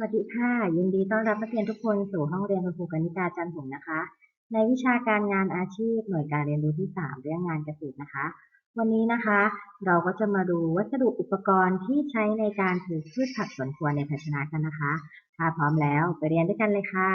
วัสดีค่ะ ยินดีต้อนรับนักเรียนทุกคนสู่ห้องเรียนคุณครูกนิกาจันทร์หงส์นะคะ ในวิชาการงานอาชีพหน่วยการเรียนรู้ที่ 3 เรื่องงานเกษตรนะคะ วันนี้นะคะ เราก็จะมาดูวัสดุอุปกรณ์ที่ใช้ในการปลูกพืชผักสวนครัวในภาชนะกันนะคะ ถ้าพร้อมแล้วไปเรียนด้วยกันเลยค่ะ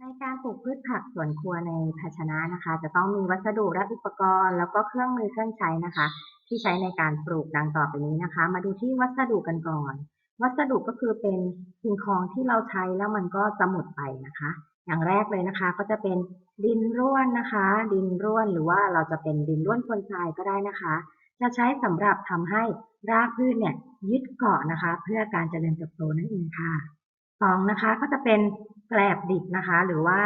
ในการปลูกพืชผักสวนครัวในภาชนะนะคะ จะต้องมีวัสดุและอุปกรณ์ แล้วก็เครื่องมือเครื่องใช้นะคะ ที่ใช้ในการปลูกดังต่อไปนี้นะคะ มาดูที่วัสดุกันก่อน วัสดุก็คือเป็นสิ่งของที่เราใช้แล้วมันก็จะหมดไปนะคะ อย่างแรกเลยนะคะ ก็จะเป็นดินร่วนนะคะ ดินร่วนหรือว่าเราจะเป็นดินร่วนคนทรายก็ได้นะคะ จะใช้สำหรับทำให้รากพืชเนี่ยยึดเกาะนะคะ เพื่อการเจริญเติบโตนั่นเองค่ะ สองนะคะก็จะเป็นแกลบดิบนะคะ หรือว่า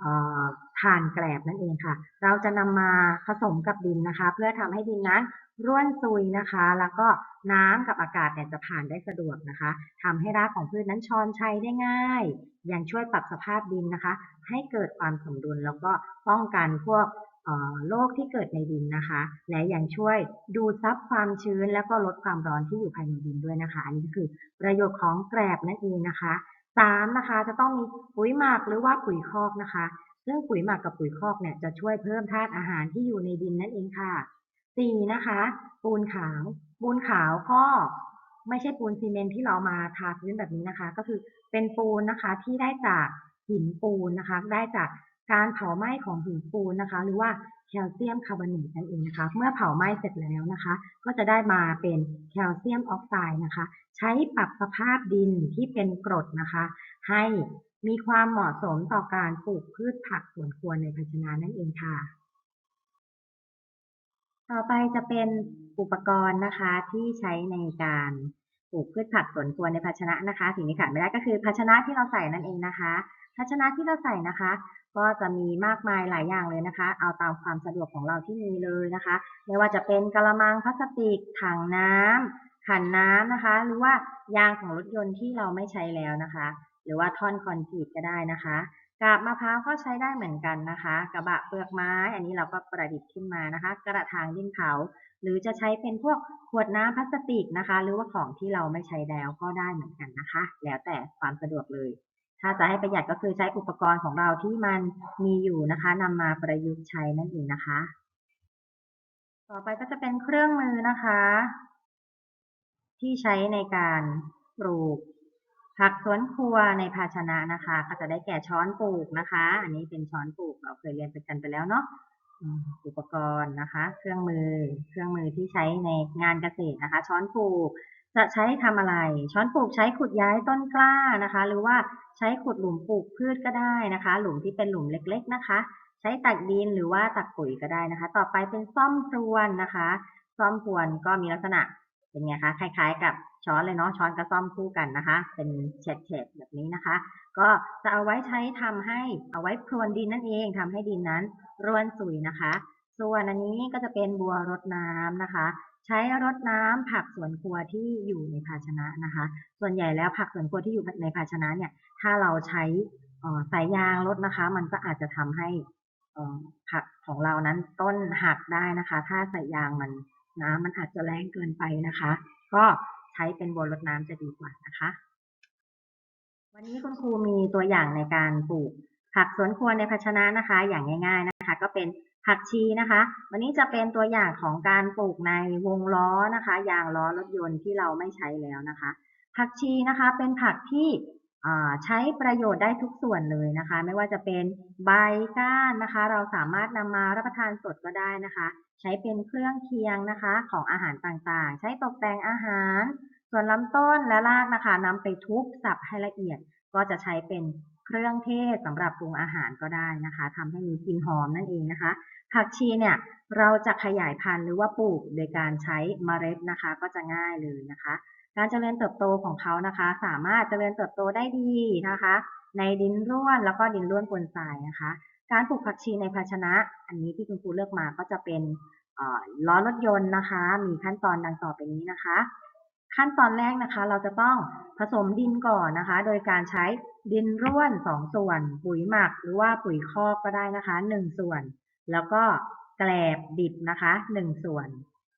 เอ่อถ่านแกลบนั่นเองค่ะ เราจะนำมาผสมกับดินนะคะ เพื่อทำให้ดินนั้นร่วนซุยนะคะ แล้วก็น้ำกับอากาศเนี่ยจะผ่านได้สะดวกนะคะทำให้รากของพืชนั้นชอนชัยได้ง่าย ยังช่วยปรับสภาพดินนะคะ ให้เกิดความสมดุลแล้วก็ป้องกันพวก โรคที่เกิดในดินนะคะ และยังช่วยดูดซับความชื้น แล้วก็ลดความร้อนที่อยู่ภายในดินด้วยนะคะ อันนี้ก็คือประโยชน์ของแกลบนั่นเองนะคะสามนะคะจะต้องมีปุ๋ยหมักหรือว่าปุ๋ยคอกนะคะ ซึ่งปุ๋ยหมักกับปุ๋ยคอกเนี่ยจะช่วยเพิ่มธาตุอาหารที่อยู่ในดินนั่นเองค่ะสี่นะคะ ปูนขาว ปูนขาวก็ไม่ใช่ปูนซีเมนต์ที่เรามาทาพื้นแบบนี้นะคะ ก็คือเป็นปูนนะคะที่ได้จากหินปูนนะคะ ได้จาก การเผาไหม้ของหินปูนนะคะ หรือว่าแคลเซียมคาร์บอเนตนั่นเองนะคะ เมื่อเผาไหม้เสร็จแล้วนะคะ ก็จะได้มาเป็นแคลเซียมออกไซด์นะคะ ใช้ปรับสภาพดินที่เป็นกรดนะคะ ให้มีความเหมาะสมต่อการปลูกพืชผักสวนครัวในภาชนะนั่นเองค่ะ ต่อไปจะเป็นอุปกรณ์นะคะที่ใช้ในการปลูกพืชผักสวนครัวในภาชนะนะคะ สิ่งที่ขาดไม่ได้ก็คือภาชนะที่เราใส่นั่นเองนะคะ ภาชนะที่เราใส่นะคะ ก็จะมีมากมายหลายอย่างเลยนะคะ เอาตามความสะดวกของเราที่มีเลยนะคะ ไม่ว่าจะเป็นกระมังพลาสติก ถังน้ำขันน้ำนะคะ หรือว่ายางของรถยนต์ที่เราไม่ใช้แล้วนะคะ หรือว่าท่อนคอนกรีตก็ได้นะคะกาบมะพร้าวก็ใช้ได้เหมือนกันนะคะ กระบะเปลือกไม้ อันนี้เราก็ประดิษฐ์ขึ้นมานะคะ กระถางดินเผาหรือจะใช้เป็นพวกขวดน้ำพลาสติกนะคะ หรือว่าของที่เราไม่ใช้แล้วก็ได้เหมือนกันนะคะ แล้วแต่ความสะดวกเลย ถ้าจะให้ประหยัดก็คือใช้อุปกรณ์ของเราที่มันมีอยู่นะคะนำมาประยุกต์ใช้นั่นเองนะคะ ต่อไปก็จะเป็นเครื่องมือนะคะ ที่ใช้ในการปลูกผักสวนครัวในภาชนะนะคะ ก็จะได้แก่ช้อนปลูกนะคะ อันนี้เป็นช้อนปลูกเราเคยเรียนไปกันไปแล้วเนาะอุปกรณ์นะคะ เครื่องมือ เครื่องมือที่ใช้ในงานเกษตรนะคะ ช้อนปลูก จะใช้ทำอะไร ช้อนปลูกใช้ขุดย้ายต้นกล้านะคะ หรือว่าใช้ขุดหลุมปลูกพืชก็ได้นะคะ หลุมที่เป็นหลุมเล็ก ๆนะคะ ใช้ตักดินหรือว่าตักปุ๋ยก็ได้นะคะ ต่อไปเป็นซ่อมพรวนนะคะ ซ่อมพรวนก็มีลักษณะเป็นไงคะคล้ายๆ กับช้อนเลยเนาะช้อนกับซ่อมคู่กันนะคะ เป็นแฉกๆแบบนี้นะคะ ก็จะเอาไว้ใช้ทำให้เอาไว้พรวนดินนั่นเองทำให้ดินนั้นร่วนสุยนะคะ ส่วนอันนี้ก็จะเป็นบัวรดน้ำนะคะ ใช้รดน้ำผักสวนครัวที่อยู่ในภาชนะนะคะ ส่วนใหญ่แล้วผักสวนครัวที่อยู่ในภาชนะเนี่ย ถ้าเราใช้เอ่อสายยางรดนะคะ มันก็อาจจะทำให้ผักของเรานั้นต้นหักได้นะคะ ถ้าสายยางมันน้ำมันอาจจะแรงเกินไปนะคะ ก็ใช้เป็นบัวรดน้ำจะดีกว่านะคะ วันนี้คุณครูมีตัวอย่างในการปลูกผักสวนครัวในภาชนะนะคะ อย่างง่าย ๆนะคะ ก็เป็น ผักชีนะคะ วันนี้จะเป็นตัวอย่างของการปลูกในวงล้อนะคะ ยางล้อรถยนต์ที่เราไม่ใช้แล้วนะคะ ผักชีนะคะเป็นผักที่ใช้ประโยชน์ได้ทุกส่วนเลยนะคะ ไม่ว่าจะเป็นใบก้านนะคะ เราสามารถนำมารับประทานสดก็ได้นะคะ ใช้เป็นเครื่องเคียงนะคะของอาหารต่างๆ ใช้ตกแต่งอาหาร ส่วนลำต้นและรากนะคะนำไปทุบสับให้ละเอียด ก็จะใช้เป็น เครื่องเทศสำหรับปรุงอาหารก็ได้นะคะทำให้มีกลิ่นหอมนั่นเองนะคะ ผักชีเนี่ยเราจะขยายพันธุ์หรือว่าปลูกโดยการใช้เมล็ดนะคะ ก็จะง่ายเลยนะคะ การเจริญเติบโตของเขานะคะ สามารถเจริญเติบโตได้ดีนะคะ ในดินร่วนแล้วก็ดินร่วนปนทรายนะคะ การปลูกผักชีในภาชนะ อันนี้ที่คุณครูเลือกมาก็จะเป็นล้อรถยนต์นะคะ มีขั้นตอนดังต่อไปนี้นะคะ ขั้นตอนแรกนะคะ เราจะต้อง ผสมดินก่อนนะคะ โดยการใช้ดินร่วน 2 ส่วน ปุ๋ยหมักหรือว่าปุ๋ยคอกก็ได้นะคะ 1 ส่วน แล้วก็แกลบดิบนะคะหนึ่งส่วน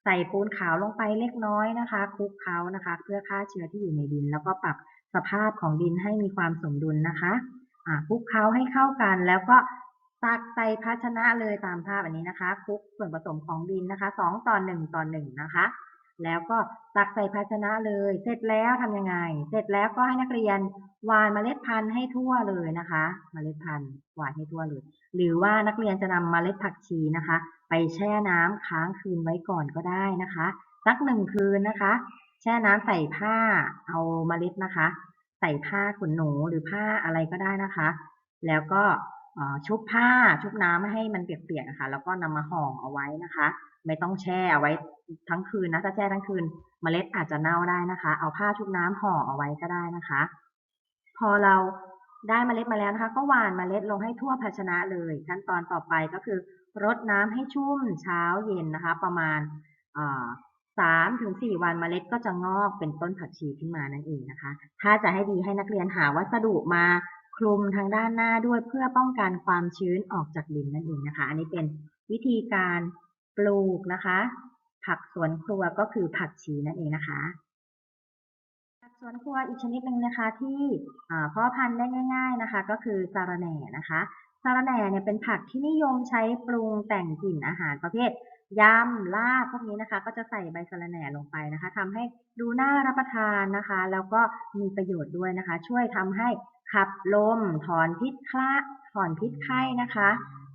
ใส่ปูนขาวลงไปเล็กน้อยนะคะคลุกเคล้านะคะ เพื่อฆ่าเชื้อที่อยู่ในดิน แล้วก็ปรับสภาพของดินให้มีความสมดุลนะคะคลุกเคล้าให้เข้ากันแล้วก็ตักใส่ภาชนะเลยตามภาพอันนี้นะคะคลุกส่วนผสมของดินนะคะสองต่อหนึ่งต่อหนึ่งนะคะ แล้วก็ตักใส่ภาชนะเลย เสร็จแล้วทำยังไง เสร็จแล้วก็ให้นักเรียนหว่านเมล็ดพันธุ์ให้ทั่วเลยนะคะ เมล็ดพันธุ์หว่านให้ทั่วเลย หรือว่านักเรียนจะนำเมล็ดผักชีนะคะ ไปแช่น้ำค้างคืนไว้ก่อนก็ได้นะคะ สักหนึ่งคืนนะคะ แช่น้ำใส่ผ้าเอาเมล็ดนะคะ ใส่ผ้าขนหนูหรือผ้าอะไรก็ได้นะคะ แล้วก็ ชุบผ้าชุบน้ำไม่ให้มันเปียกๆนะคะ แล้วก็นำมาห่อเอาไว้นะคะ ไม่ต้องแช่เอาไว้ทั้งคืนนะถ้าแช่ทั้งคืนเมล็ดอาจจะเน่าได้นะคะ เอาผ้าชุบน้ำห่อเอาไว้ก็ได้นะคะ พอเราได้เมล็ดมาแล้วนะคะ ก็หว่านเมล็ดลงให้ทั่วภาชนะเลยขั้นตอนต่อไปก็คือรดน้ำให้ชุ่มเช้าเย็นนะคะ ประมาณสามถึงสี่วันเมล็ดก็จะงอกเป็นต้นผักชีขึ้นมานั่นเองนะคะ ถ้าจะให้ดีให้นักเรียนหาวัสดุมา คลุมทางด้านหน้าด้วยเพื่อป้องกันความชื้นออกจากดินนั่นเองนะคะ อันนี้เป็นวิธีการปลูกนะคะ ผักสวนครัวก็คือผักชีนั่นเองนะคะผักสวนครัวอีกชนิดหนึ่งนะคะที่อ่าเพาะพันธุ์ได้ง่าย ๆนะคะ ก็คือสาระแหน่นะคะสาระแหน่เนี่ยเป็นผักที่นิยมใช้ปรุงแต่งกลิ่นอาหารประเภทยำลาบพวกนี้นะคะ ก็จะใส่ใบสะระแหน่ลงไปนะคะทำให้ดูน่ารับประทานนะคะ แล้วก็มีประโยชน์ด้วยนะคะ ช่วยทำให้ ขับลม ถอนพิษคละถอนพิษไข้นะคะ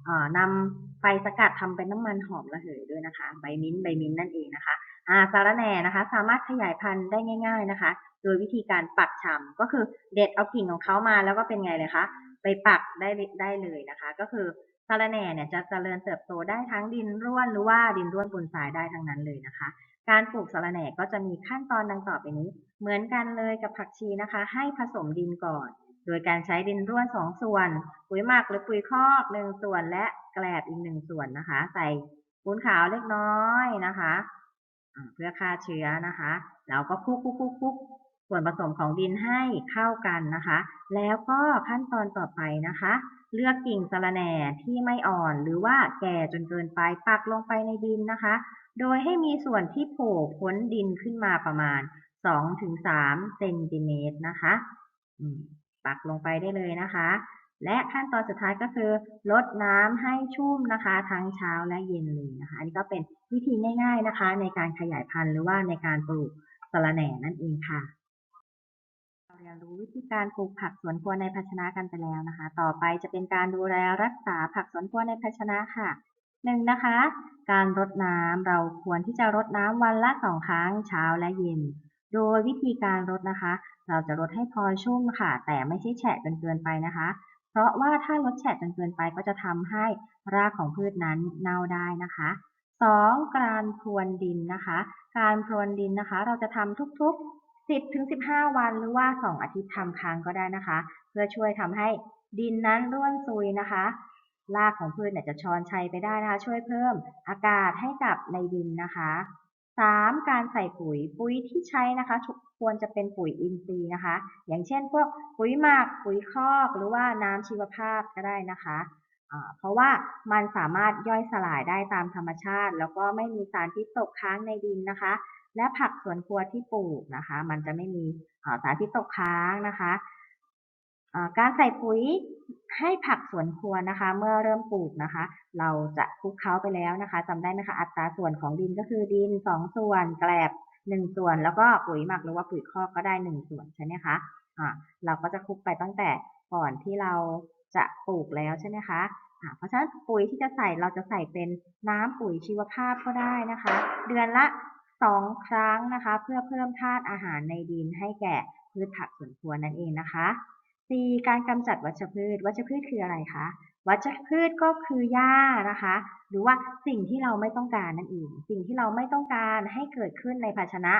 อ่านำไปสกัดทำเป็นน้ำมันหอมระเหยด้วยนะคะ ใบมิ้นท์ใบมิ้นท์นั่นเองนะคะอ่าสาระแหน่นะคะ สามารถขยายพันธุ์ได้ง่าย ๆนะคะ โดยวิธีการปักชำก็คือเด็ดเอากิ่งของเขามาแล้วก็เป็นไงเลยคะไปปักได้ได้เลยนะคะ ก็คือสาระแหน่เนี่ยจะเจริญเติบโตได้ทั้งดินร่วนหรือว่าดินร่วนบนทรายได้ทั้งนั้นเลยนะคะ การปลูกสาระแหน่ก็จะมีขั้นตอนดังต่อไปนี้ เหมือนกันเลยกับผักชีนะคะ ให้ผสมดินก่อน โดยการใช้ดินร่วนสองส่วน ปุ๋ยหมักหรือปุ๋ยคอกหนึ่งส่วน และแกลบอีกหนึ่งส่วนนะคะ ใส่ปูนขาวเล็กน้อยนะคะเพื่อฆ่าเชื้อนะคะแล้วก็คลุกคลุกคลุกคลุกส่วนผสมของดินให้เข้ากันนะคะ แล้วก็ขั้นตอนต่อไปนะคะ เลือกกิ่งสะระแหน่ที่ไม่อ่อนหรือว่าแก่จนเกินไปปักลงไปในดินนะคะ โดยให้มีส่วนที่โผล่พ้นดินขึ้นมาประมาณ 2-3เซนติเมตรนะคะ ปักลงไปได้เลยนะคะ และขั้นตอนสุดท้ายก็คือลดน้ำให้ชุ่มนะคะ ทั้งเช้าและเย็นเลยนะคะ อันนี้ก็เป็นวิธีง่าย ๆนะคะ ในการขยายพันธุ์หรือว่าในการปลูกสะระแหน่นั่นเองค่ะเราเรียนรู้วิธีการปลูกผักสวนครัวในภาชนะกันไปแล้วนะคะ ต่อไปจะเป็นการดูแลรักษาผักสวนครัวในภาชนะค่ะหนึ่งนะคะ การรดน้ำเราควรที่จะรดน้ำวันละสองครั้งเช้าและเย็น โดยวิธีการรดนะคะ เราจะรดให้พอชุ่มค่ะ แต่ไม่ใช่แฉะจนเกินไปนะคะ เพราะว่าถ้ารดแฉะจนเกินไปก็จะทำให้รากของพืชนั้นเน่าได้นะคะสองการพรวนดินนะคะ การพรวนดินนะคะ เราจะทำทุกๆ 10ถึง15 วันหรือว่า 2 อาทิตย์ทำครั้งก็ได้นะคะ เพื่อช่วยทำให้ดินนั้นร่วนซุยนะคะรากของพืชเนี่ยจะชอนชัยไปได้นะคะ ช่วยเพิ่มอากาศให้กับในดินนะคะ สามการใส่ปุ๋ยปุ๋ยที่ใช้นะคะควรจะเป็นปุ๋ยอินทรีย์นะคะ อย่างเช่นพวกปุ๋ยหมักปุ๋ยคอกหรือว่าน้ำชีวภาพก็ได้นะคะเพราะว่ามันสามารถย่อยสลายได้ตามธรรมชาติ แล้วก็ไม่มีสารพิษตกค้างในดินนะคะ และผักสวนครัวที่ปลูกนะคะ มันจะไม่มีสารพิษตกค้างนะคะ การใส่ปุ๋ยให้ผักสวนครัวนะคะ เมื่อเริ่มปลูกนะคะ เราจะคลุกเคล้าไปแล้วนะคะจำได้ไหมคะอัตราส่วนของดินก็คือดินสองส่วนแกลบหนึ่งส่วน แล้วก็ปุ๋ยหมักหรือว่าปุ๋ยคอกก็ได้หนึ่งส่วนใช่ไหมคะอ่าเราก็จะคลุกไปตั้งแต่ก่อนที่เราจะปลูกแล้วใช่ไหมคะอ่าเพราะฉะนั้นปุ๋ยที่จะใส่เราจะใส่เป็นน้ำปุ๋ยชีวภาพก็ได้นะคะ เดือนละสองครั้งนะคะ เพื่อเพิ่มธาตุอาหารในดินให้แก่พืชผักสวนครัวนั่นเองนะคะ 4. การกำจัดวัชพืช วัชพืชคืออะไรคะ วัชพืชก็คือหญ้านะคะ หรือว่าสิ่งที่เราไม่ต้องการนั่นเอง สิ่งที่เราไม่ต้องการให้เกิดขึ้นในภาชนะ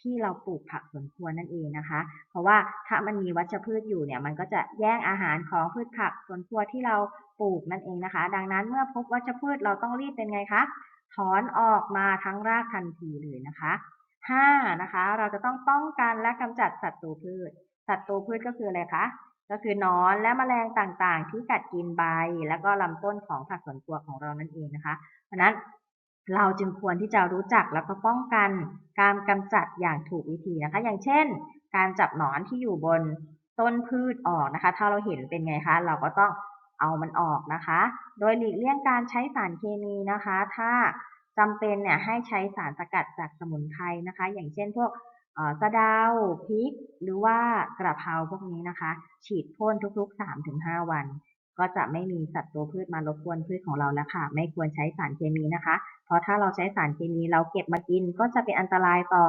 ที่เราปลูกผักสวนครัวนั่นเองนะคะ เพราะว่าถ้ามันมีวัชพืชอยู่เนี่ยมันก็จะแย่งอาหารของพืชผักสวนครัวที่เราปลูกนั่นเองนะคะ ดังนั้นเมื่อพบวัชพืชเราต้องรีบเป็นไงคะ ถอนออกมาทั้งรากทันทีเลยนะคะ 5. นะคะ เราจะต้องป้องกันและกำจัดศัตรูพืช ศัตรูพืชก็คืออะไรคะ ก็คือนอนและแมลงต่างๆ ที่กัดกินใบ แล้วก็ลำต้นของผักสวนครัวของเรานั่นเองนะคะเพราะนั้นเราจึงควรที่จะรู้จักแล้วก็ป้องกันการกำจัดอย่างถูกวิธีนะคะ อย่างเช่น การจับหนอนที่อยู่บนต้นพืชออกนะคะ ถ้าเราเห็นเป็นไงคะเราก็ต้องเอามันออกนะคะ โดยหลีกเลี่ยงการใช้สารเคมีนะคะ ถ้าจำเป็นเนี่ยให้ใช้สารสกัดจากสมุนไพรนะคะ อย่างเช่นพวก สะเดาพริก หรือว่ากระเพราพวกนี้นะคะ ฉีดพ่นทุกๆ 3-5 วัน ก็จะไม่มีสัตว์ตัวพืชมารบกวนพืชของเราแล้วค่ะ ไม่ควรใช้สารเคมีนะคะ เพราะถ้าเราใช้สารเคมีเราเก็บมากิน ก็จะเป็นอันตรายต่อ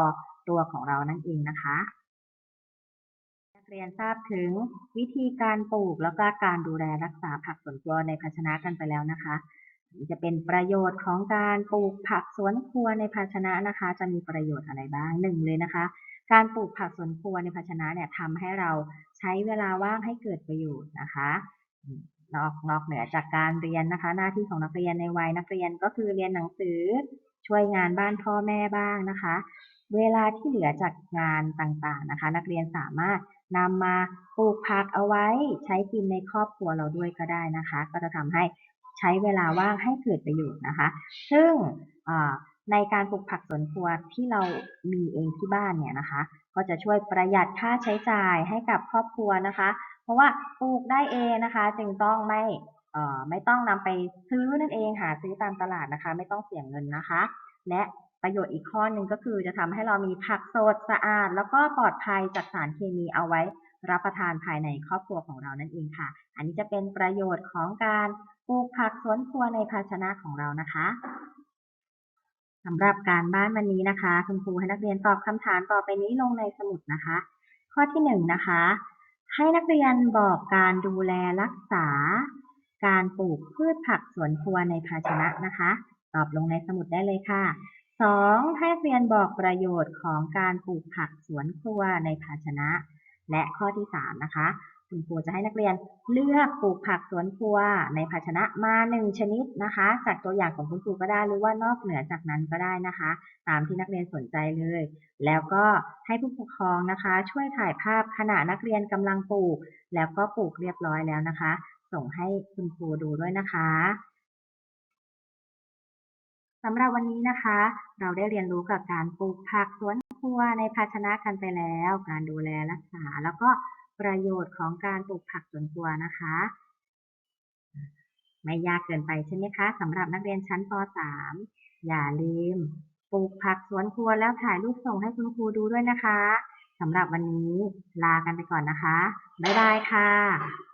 ตัวของเรานั่นเองนะคะนักเรียนทราบถึงวิธีการปลูกแล้วก็การดูแลรักษาผักสวนครัวในภาชนะกันไปแล้วนะคะ จะเป็นประโยชน์ของการปลูกผักสวนครัวในภาชนะนะคะ จะมีประโยชน์อะไรบ้างหนึ่งเลยนะคะ การปลูกผักสวนครัวในภาชนะเนี่ยทำให้เราใช้เวลาว่างให้เกิดประโยชน์นะคะ นอกนอกเหนือจากการเรียนนะคะ หน้าที่ของนักเรียนในวัยนักเรียนก็คือเรียนหนังสือช่วยงานบ้านพ่อแม่บ้างนะคะ เวลาที่เหลือจากงานต่างๆนะคะ นักเรียนสามารถนำมาปลูกผักเอาไว้ใช้กินในครอบครัวเราด้วยก็ได้นะคะ ก็จะทำให้ ใช้เวลาว่างให้เกิดประโยชน์นะคะ ซึ่งอ่าในการปลูกผักสวนครัวที่เรามีเองที่บ้านเนี่ยนะคะ ก็จะช่วยประหยัดค่าใช้จ่ายให้กับครอบครัวนะคะ เพราะว่าปลูกได้เองนะคะ จึงต้องไม่เอ่อไม่ต้องนำไปซื้อนั่นเองหาซื้อตามตลาดนะคะ ไม่ต้องเสียเงินนะคะ และประโยชน์อีกข้อหนึ่งก็คือจะทำให้เรามีผักสดสะอาด แล้วก็ปลอดภัยจากสารเคมีเอาไว้ รับประทานภายในครอบครัวของเรานั่นเองค่ะ อันนี้จะเป็นประโยชน์ของการปลูกผักสวนครัวในภาชนะของเรานะคะสำหรับการบ้านวันนี้นะคะ คุณครูให้นักเรียนตอบคำถามต่อไปนี้ลงในสมุดนะคะ ข้อที่หนึ่งนะคะ ให้นักเรียนบอกการดูแลรักษา การปลูกพืชผักสวนครัวในภาชนะนะคะ ตอบลงในสมุดได้เลยค่ะสองให้นักเรียนบอกประโยชน์ของการปลูกผักสวนครัวในภาชนะ และข้อที่สามนะคะ คุณครูจะให้นักเรียนเลือกปลูกผักสวนครัว ในภาชนะมาหนึ่งชนิดนะคะ จากตัวอย่างของคุณครูก็ได้หรือว่านอกเหนือจากนั้นก็ได้นะคะ ตามที่นักเรียนสนใจเลย แล้วก็ให้ผู้ปกครองนะคะ ช่วยถ่ายภาพขณะนักเรียนกำลังปลูก แล้วก็ปลูกเรียบร้อยแล้วนะคะ ส่งให้คุณครูดูด้วยนะคะ สำหรับวันนี้นะคะ เราได้เรียนรู้กับการปลูกผักสวนครัวในภาชนะกันไปแล้ว การดูแลรักษา แล้วก็ประโยชน์ของการปลูกผักสวนครัวนะคะ ไม่ยากเกินไปใช่ไหมคะสำหรับนักเรียนชั้นป .3 อย่าลืมปลูกผักสวนครัวแล้วถ่ายรูปส่งให้คุณครูดูด้วยนะคะสำหรับวันนี้ลากันไปก่อนนะคะ บ๊ายบายค่ะ